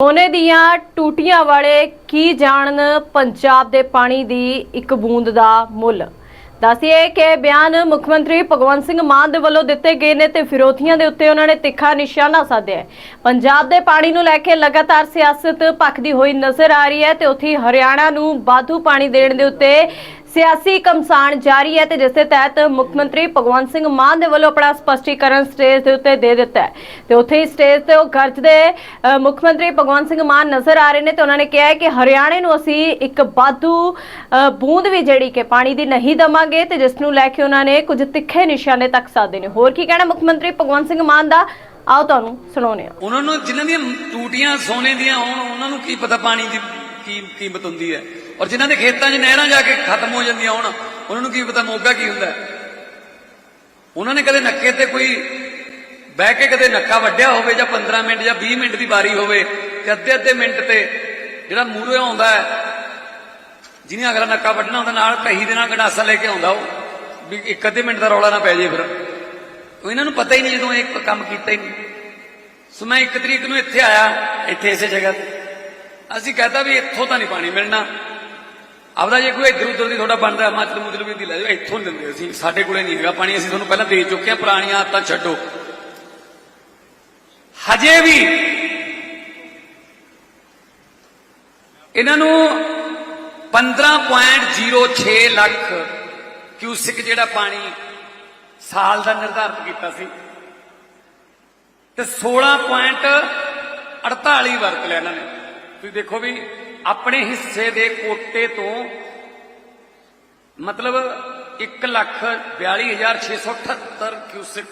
ਸੋਨੇ ਦੀਆਂ ਟੂਟੀਆਂ ਵਾਲੇ ਕੀ ਜਾਣਨ ਪੰਜਾਬ ਦੇ ਪਾਣੀ ਦੀ ਇੱਕ ਬੂੰਦ ਦਾ ਮੁੱਲ? ਦੱਸਿਏ ਕਿ ਬਿਆਨ ਮੁੱਖ ਮੰਤਰੀ ਭਗਵੰਤ ਸਿੰਘ ਮਾਨ ਦੇ ਵੱਲੋਂ ਦਿੱਤੇ ਗਏ ਨੇ ਤੇ ਵਿਰੋਧੀਆਂ ਦੇ ਉੱਤੇ ਉਹਨਾਂ ਨੇ ਤਿੱਖਾ ਨਿਸ਼ਾਨਾ ਸਾਧਿਆ ਪੰਜਾਬ ਦੇ ਪਾਣੀ ਨੂੰ ਲੈ ਕੇ ਲਗਾਤਾਰ ਸਿਆਸਤ ਭਖਦੀ ਹੋਈ ਨਜ਼ਰ ਆ ਰਹੀ ਹੈ ਤੇ ਉੱਥੇ ਹਰਿਆਣਾ ਨੂੰ ਵਾਧੂ ਪਾਣੀ ਦੇਣ ਦੇ ਉੱਤੇ ਸਿਆਸੀ ਕਮਸਾਨ ਜਾਰੀ ਹੈ ਤੇ ਜਿਸ ਦੇ ਤਹਿਤ ਮੁੱਖ ਮੰਤਰੀ ਭਗਵੰਤ ਸਿੰਘ ਮਾਨ ਦੇ ਵੱਲੋਂ ਆਪਣਾ ਸਪਸ਼ਟੀਕਰਨ ਸਟੇਜ ਦੇ ਉੱਤੇ ਦੇ ਦਿੱਤਾ ਹੈ। ਤੇ ਉੱਥੇ ਹੀ ਸਟੇਜ ਤੇ ਉਹ ਗਰਜਦੇ ਮੁੱਖ ਮੰਤਰੀ ਭਗਵੰਤ ਸਿੰਘ ਮਾਨ ਨਜ਼ਰ ਆ ਰਹੇ ਨੇ ਤੇ ਉਹਨਾਂ ਨੇ ਕਿਹਾ ਹੈ ਕਿ ਹਰਿਆਣੇ ਨੂੰ ਅਸੀਂ ਇੱਕ ਵਾਧੂ ਬੂੰਦ ਵੀ ਜਿਹੜੀ ਕਿ ਪਾਣੀ ਦੀ ਨਹੀਂ ਦਵਾਂਗੇ ਤੇ ਜਿਸ ਨੂੰ ਲੈ ਕੇ ਉਹਨਾਂ ਨੇ ਕੁਝ ਤਿੱਖੇ ਨਿਸ਼ਾਨੇ ਤੱਕ ਸਾਧੇ ਨੇ। ਹੋਰ ਕੀ ਕਹਿਣਾ ਮੁੱਖ ਮੰਤਰੀ ਭਗਵੰਤ ਸਿੰਘ ਮਾਨ ਦਾ? ਆਓ ਤੁਹਾਨੂੰ ਸੁਣਾਉਂਦੇ ਹਾਂ। ਉਹਨਾਂ ਨੂੰ ਜਿਨ੍ਹਾਂ ਦੀਆਂ ਟੂਟੀਆਂ ਸੋਨੇ ਦੀਆਂ ਹੋਣ, ਉਹਨਾਂ ਨੂੰ ਕੀ ਪਤਾ ਪਾਣੀ ਦੀ ਕੀ ਕੀਮਤ ਹੁੰਦੀ ਹੈ? ਔਰ ਜਿਨ੍ਹਾਂ ਦੇ ਖੇਤਾਂ 'ਚ ਨਹਿਰਾਂ ਜਾ ਕੇ ਖਤਮ ਹੋ ਜਾਂਦੀਆਂ ਹੋਣ, ਉਹਨਾਂ ਨੂੰ ਕੀ ਪਤਾ ਮੋਗਾ ਕੀ ਹੁੰਦਾ? ਉਹਨਾਂ ਨੇ ਕਦੇ ਨੱਕੇ ਤੇ ਕੋਈ ਬਹਿ ਕੇ ਕਦੇ ਨੱਕਾ ਵੱਢਿਆ ਹੋਵੇ ਜਾਂ 15 ਮਿੰਟ ਜਾਂ 20 ਮਿੰਟ ਦੀ ਵਾਰੀ ਹੋਵੇ ਤੇ ਅੱਧੇ ਅੱਧੇ ਮਿੰਟ ਤੇ ਜਿਹੜਾ ਮੂਹਰੇ ਆਉਂਦਾ ਹੈ, ਜਿਹਨੇ ਅਗਲਾ ਨੱਕਾ ਵੱਢਣਾ ਹੁੰਦਾ ਨਾਲ ਕਹੀ ਦੇ ਨਾਲ ਗੰਡਾਸਾ ਲੈ ਕੇ ਆਉਂਦਾ ਉਹ, ਵੀ ਇੱਕ ਅੱਧੇ ਮਿੰਟ ਦਾ ਰੌਲਾ ਨਾ ਪੈ ਜੇ ਫਿਰ। ਉਹ ਇਹਨਾਂ ਨੂੰ ਪਤਾ ਹੀ ਨਹੀਂ ਜਦੋਂ ਇਹ ਕੰਮ ਕੀਤਾ ਹੀ ਨਹੀਂ। ਸੋ ਮੈਂ ਇੱਕ ਤਰੀਕ ਨੂੰ ਇੱਥੇ ਆਇਆ, ਇੱਥੇ ਇਸੇ ਜਗ੍ਹਾ ਤੇ। ਅਸੀਂ ਕਹਤਾ ਵੀ ਇੱਥੋਂ ਤਾਂ ਨਹੀਂ ਪਾਣੀ ਮਿਲਣਾ। ਆਪਦਾ ਜੇ ਕੋਈ ਇੱਧਰ ਉੱਧਰ ਦੀ ਤੁਹਾਡਾ ਬਣਦਾ ਹਿਮਾਚਲ ਮੁਚਲ ਵੀ ਦੀ ਲੈ ਜਾਓ, ਇੱਥੋਂ ਨੀ ਅਸੀਂ। ਸਾਡੇ ਕੋਲੇ ਨਹੀਂ ਹੈਗਾ ਪਾਣੀ, ਅਸੀਂ ਤੁਹਾਨੂੰ ਪਹਿਲਾਂ ਦੇ ਚੁੱਕੇ ਹਾਂ, ਪੁਰਾਣੀਆਂ ਆਦਤਾਂ ਛੱਡੋ। ਹਜੇ ਵੀ ਇਹਨਾਂ ਨੂੰ 15.06 ਲੱਖ ਕਿਊਸਿਕ ਜਿਹੜਾ ਪਾਣੀ ਸਾਲ ਦਾ ਨਿਰਧਾਰਤ ਕੀਤਾ ਸੀ। ਤੇ 16.48 ਵਰਤ ਲਿਆ ਇਹਨਾਂ ਨੇ। ਤੁਸੀਂ ਦੇਖੋ ਵੀ ਆਪਣੇ ਹਿੱਸੇ ਦੇ ਕੋਟੇ ਤੋਂ ਮਤਲਬ 142678 ਕਿਊਸਿਕ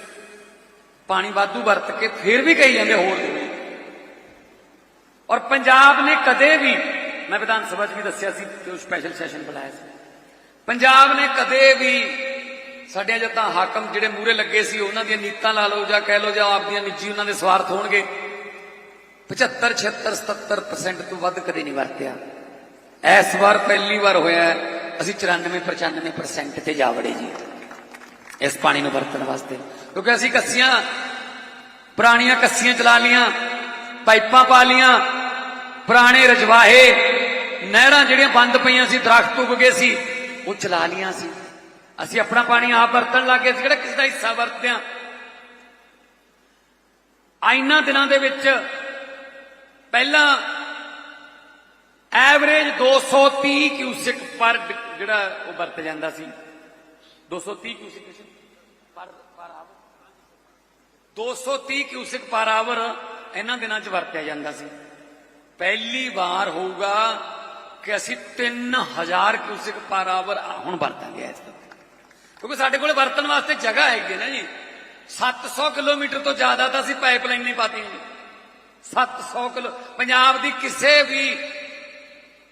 ਪਾਣੀ ਵਾਧੂ ਵਰਤ ਕੇ ਫਿਰ ਵੀ ਕਹੀ ਜਾਂਦੇ ਹੋਰ ਦਿਓ ਔਰ ਪੰਜਾਬ ਨੇ ਕਦੇ ਵੀ, ਮੈਂ ਵਿਧਾਨ ਸਭਾ 'ਚ ਵੀ ਦੱਸਿਆ ਸੀ ਕਿ ਉਹ ਸਪੈਸ਼ਲ ਸੈਸ਼ਨ ਬੁਲਾਇਆ ਸੀ। ਪੰਜਾਬ ਨੇ ਕਦੇ ਵੀ ਸਾਡੇ ਜਦ ਤਾਂ ਹਾਕਮ ਜਿਹੜੇ ਮੂਰੇ ਲੱਗੇ ਸੀ, ਉਹਨਾਂ ਦੀਆਂ ਨੀਤਾਂ ਲਾ ਲਓ ਜਾਂ ਕਹਿ ਲਓ ਜਾਂ ਆਪਦੀਆਂ ਨਿੱਜੀ ਉਹਨਾਂ ਦੇ ਸਵਾਰਥ ਹੋਣਗੇ। 75 76 77% ਤੋਂ ਵੱਧ ਕਦੇ ਨਹੀਂ ਵਰਤਿਆ। ਇਸ ਵਾਰ ਪਹਿਲੀ ਵਾਰ ਹੋਇਆ ਅਸੀਂ 94 95% ਤੇ ਜਾ ਵੜੇ ਜੀ। ਇਸ ਪਾਣੀ ਨੂੰ ਵਰਤਣ ਵਾਸਤੇ। ਕਿਉਂਕਿ ਅਸੀਂ ਕੱਸੀਆਂ, ਪੁਰਾਣੀਆਂ ਕੱਸੀਆਂ ਚਲਾ ਲੀਆਂ ਪਾਈਪਾਂ ਪਾ ਲੀਆਂ ਪੁਰਾਣੇ ਰਜਵਾਹੇ, ਨਹਿਰਾਂ ਜਿਹੜੀਆਂ ਬੰਦ ਪਈਆਂ ਸੀ, ਦਰਖਤ ਉੱਗ ਗਏ ਸੀ, ਉਹ ਚਲਾ ਲੀਆਂ ਸੀ। ਅਸੀਂ ਆਪਣਾ ਪਾਣੀ ਆਪ ਵਰਤਣ ਲੱਗੇ ਸੀ ਕਿਹੜਾ ਕਿਸੇ ਦਾ ਹਿੱਸਾ ਵਰਤਿਆ। ਆਇਨਾ ਦਿਨਾਂ ਦੇ ਵਿੱਚ ਪਹਿਲਾਂ ਐਵਰੇਜ 230 ਕਿਊਸਿਕ ਪਰ ਜਿਹੜਾ ਉਹ ਵਰਤ ਜਾਂਦਾ ਸੀ। 230 ਕਿਊਸਿਕ ਪਰ ਪਰ ਆਵਰ 230 ਕਿਊਸਿਕ ਪਰ ਆਵਰ ਇਹਨਾਂ ਦਿਨਾਂ 'ਚ ਵਰਤਿਆ ਜਾਂਦਾ ਸੀ। ਪਹਿਲੀ ਵਾਰ ਹੋਊਗਾ ਕਿ ਅਸੀਂ 3000 ਕਿਊਸਿਕ ਪਰ ਆਵਰ ਹੁਣ ਵਰਤਾਂਗੇ ਇਸ ਤੋਂ। ਕਿਉਂਕਿ ਸਾਡੇ ਕੋਲ ਵਰਤਣ ਵਾਸਤੇ ਜਗ੍ਹਾ ਹੈਗੀ ਹੈ ਨਾ ਜੀ। 700 ਕਿਲੋਮੀਟਰ ਤੋਂ ਜ਼ਿਆਦਾ ਤਾਂ ਅਸੀਂ ਪਾਈਪਲਾਈਨ ਨਹੀਂ ਪਾਤੀ ਜੀ। 700 ਕਿਲੋ। ਪੰਜਾਬ ਦੀ ਕਿਸੇ ਵੀ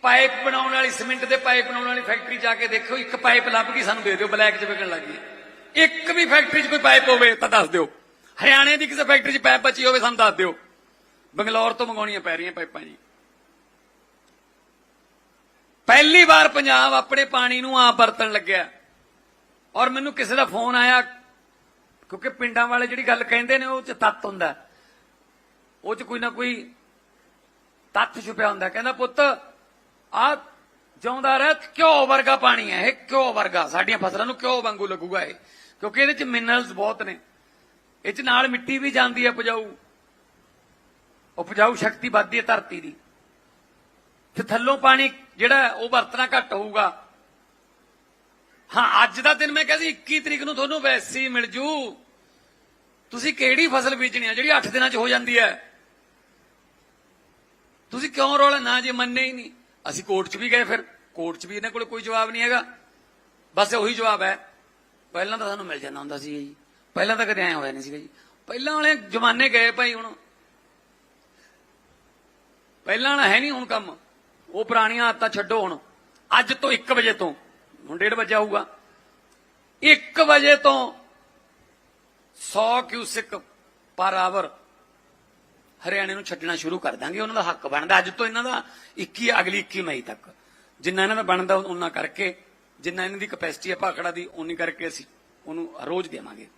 ਪਾਈਪ ਬਣਾਉਣ ਵਾਲੀ, ਸੀਮੈਂਟ ਦੇ ਪਾਈਪ ਬਣਾਉਣ ਵਾਲੀ ਫੈਕਟਰੀ ਜਾ ਕੇ ਦੇਖੋ, ਇੱਕ ਪਾਈਪ ਲੱਭ ਗਈ ਸਾਨੂੰ ਦੇ ਦਿਓ, ਬਲੈਕ 'ਚ ਵਿਕਣ ਲੱਗ ਗਈ ਇੱਕ ਵੀ ਫੈਕਟਰੀ 'ਚ ਕੋਈ ਪਾਈਪ ਹੋਵੇ ਤਾਂ ਦੱਸ ਦਿਓ। ਹਰਿਆਣੇ ਦੀ ਕਿਸੇ ਫੈਕਟਰੀ 'ਚ ਪਾਈਪ ਬਚੀ ਹੋਵੇ ਸਾਨੂੰ ਦੱਸ ਦਿਓ। ਬੰਗਲੌਰ ਤੋਂ ਮੰਗਾਉਣੀਆਂ ਪੈ ਰਹੀਆਂ ਪਾਈਪਾਂ ਜੀ। ਪਹਿਲੀ ਵਾਰ ਪੰਜਾਬ ਆਪਣੇ ਪਾਣੀ ਨੂੰ ਆਪ ਵਰਤਣ ਲੱਗਿਆ। ਔਰ ਮੈਨੂੰ ਕਿਸੇ ਦਾ ਫੋਨ ਆਇਆ, ਕਿਉਂਕਿ ਪਿੰਡਾਂ ਵਾਲੇ ਜਿਹੜੀ ਗੱਲ ਕਹਿੰਦੇ ਨੇ, ਉਹ ਚ ਤੱਤ ਹੁੰਦਾ। ਉਹ ਚ ਕੋਈ ਨਾ ਕੋਈ ਤੱਥ ਛੁਪਿਆ ਹੁੰਦਾ। ਕਹਿੰਦਾ, ਪੁੱਤ ਆ ਜਿਉਂਦਾ ਰਹਿ, ਘਿਓ ਵਰਗਾ ਪਾਣੀ ਹੈ ਇਹ, ਘਿਓ ਵਰਗਾ। ਸਾਡੀਆਂ ਫਸਲਾਂ ਨੂੰ ਘਿਓ ਵਾਂਗੂ ਲੱਗੂਗਾ ਇਹ, ਕਿਉਂਕਿ ਇਹਦੇ ਚ ਮਿਨਰਲਸ ਬਹੁਤ ਨੇ। ਇਹ ਚ ਨਾਲ ਮਿੱਟੀ ਵੀ ਜਾਂਦੀ ਹੈ ਉਪਜਾਊ। ਉਪਜਾਊ ਸ਼ਕਤੀ ਵੱਧਦੀ ਹੈ ਧਰਤੀ ਦੀ। ਤੇ ਥੱਲੋਂ ਪਾਣੀ ਜਿਹੜਾ ਉਹ ਵਰਤਣਾ ਘੱਟ ਹੋਊਗਾ। ਹਾਂ, ਅੱਜ ਦਾ ਦਿਨ ਮੈਂ ਕਹਿੰਦੀ 21 ਤਰੀਕ ਨੂੰ ਤੁਹਾਨੂੰ ਵੈਸੇ ਮਿਲ ਜੂ। ਤੁਸੀਂ ਕਿਹੜੀ ਫਸਲ ਬੀਜਣੀ ਹੈ, ਜਿਹੜੀ 8 ਦਿਨਾਂ 'ਚ ਹੋ ਜਾਂਦੀ ਹੈ? ਤੁਸੀਂ ਕਿਉਂ ਰੌਲਾ? ਨਾ ਜੇ ਮੰਨੇ ਹੀ ਨਹੀਂ। ਅਸੀਂ ਕੋਰਟ 'ਚ ਵੀ ਗਏ ਫਿਰ। ਕੋਰਟ 'ਚ ਵੀ ਇਹਨਾਂ ਕੋਲ ਕੋਈ ਜਵਾਬ ਨਹੀਂ ਹੈਗਾ। ਬਸ ਉਹੀ ਜਵਾਬ ਹੈ। ਪਹਿਲਾਂ ਤਾਂ ਸਾਨੂੰ ਮਿਲ ਜਾਂਦਾ ਹੁੰਦਾ ਸੀ ਜੀ। ਪਹਿਲਾਂ ਤਾਂ ਕਦੇ ਐ ਹੋਇਆ ਨਹੀਂ ਸੀਗਾ ਜੀ। ਪਹਿਲਾਂ ਵਾਲੇ ਜਮਾਨੇ ਗਏ ਭਾਈ ਹੁਣ। ਪਹਿਲਾਂ ਵਾਲਾ ਹੈ ਨਹੀਂ ਹੁਣ ਕੰਮ। ਉਹ ਪੁਰਾਣੀਆਂ ਆਦਤਾਂ ਛੱਡੋ ਹੁਣ। ਅੱਜ ਤੋਂ 1 ਵਜੇ ਤੋਂ। ਹੁਣ 1:30 ਵਜੇ ਆਊਗਾ 1 ਵਜੇ ਤੋਂ 100 ਕਿਊਸਿਕ ਪਰ ਆਵਰ ਹਰਿਆਣੇ ਨੂੰ ਛੱਡਣਾ ਸ਼ੁਰੂ ਕਰ ਦਾਂਗੇ, ਉਹਨਾਂ ਦਾ ਹੱਕ ਬਣਦਾ। ਅੱਜ ਤੋਂ ਇਹਨਾਂ ਦਾ 21 ਅਗਲੀ 21 ਮਈ ਤੱਕ। ਜਿੰਨਾ ਇਹਨਾਂ ਦਾ ਬਣਦਾ ਉਹਨਾਂ ਕਰਕੇ। ਜਿੰਨਾ ਇਹਨਾਂ ਦੀ ਕਪੈਸਿਟੀ ਹੈ ਭਾਖੜਾ ਦੀ ਉਨੀ ਕਰਕੇ ਅਸੀਂ ਉਹਨੂੰ ਰੋਜ਼ ਦੇਵਾਂਗੇ।